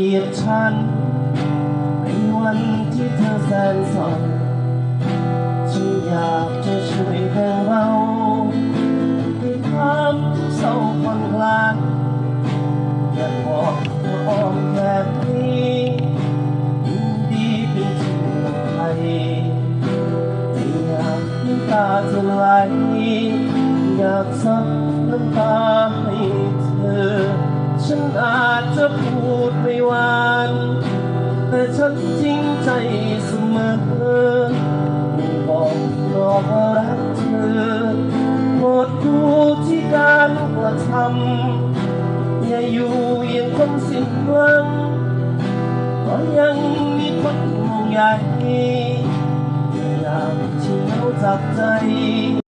ลียดฉัน ในวันที่เธอแสนเศร้าฉันอยากจะช่วยแบ่งเบาให้ความทุกข์เศร้าผ่อนคลายแค่บอกว่าอ้อมแบบนี้ยินดีเป็นที่ใครไม่อยากน้ำตาจะไหลอยากซับน้ำตาให้เธอ ฉันอาจจะพูดไม่หวาน แต่ฉันจริงใจเสมอไม่บอกหรอกว่ารักเธอโปรดดูที่การกระทำอย่าอยู่อยังคนสิ้นหวังก็ยังมีคนห่วงใยอยากที่เขาจับใจ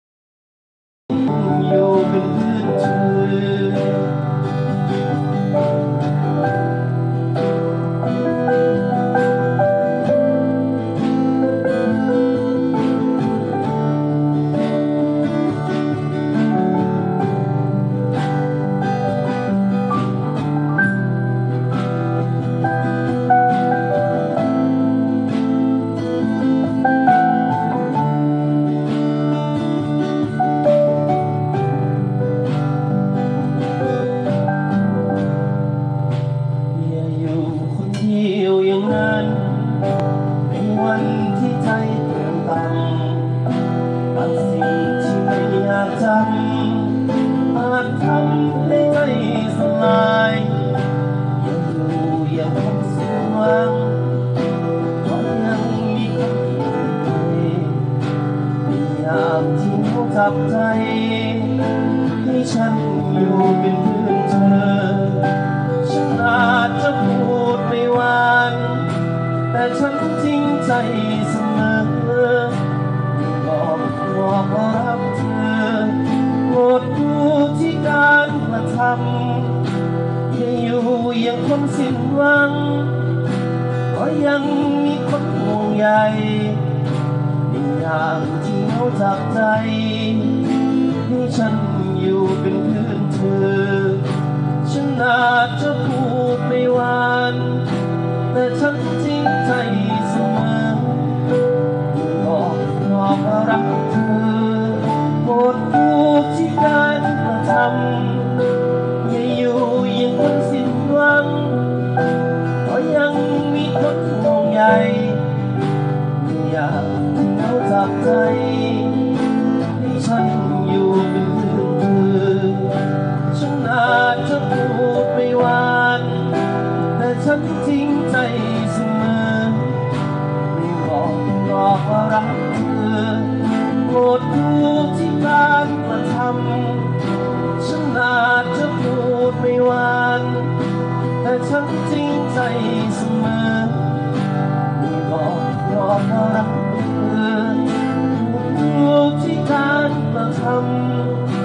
ทับใจ ให้ฉันอยู่เป็นเพื่อนเธอ ฉันอาจจะพูดไม่หวาน แต่ฉันจริงใจเสมอบอกบอกว่ารักเธอโปรดดูที่การกระทำย่าอยู่อย่างคนสิ้นหวังก็ยังมีคนห่วงใย จากใจให้ฉันอยู่เป็นเพื่อนเธอ ฉันอาจจะพูดไม่หวาน แต่ฉันจริงใจเสมอบอกบอกว่ารักเธอโปรดดูที่การกระทำอย่าอยู่อย่างคนสิ้นหวังเพราะยังมีคนห่วงใย world.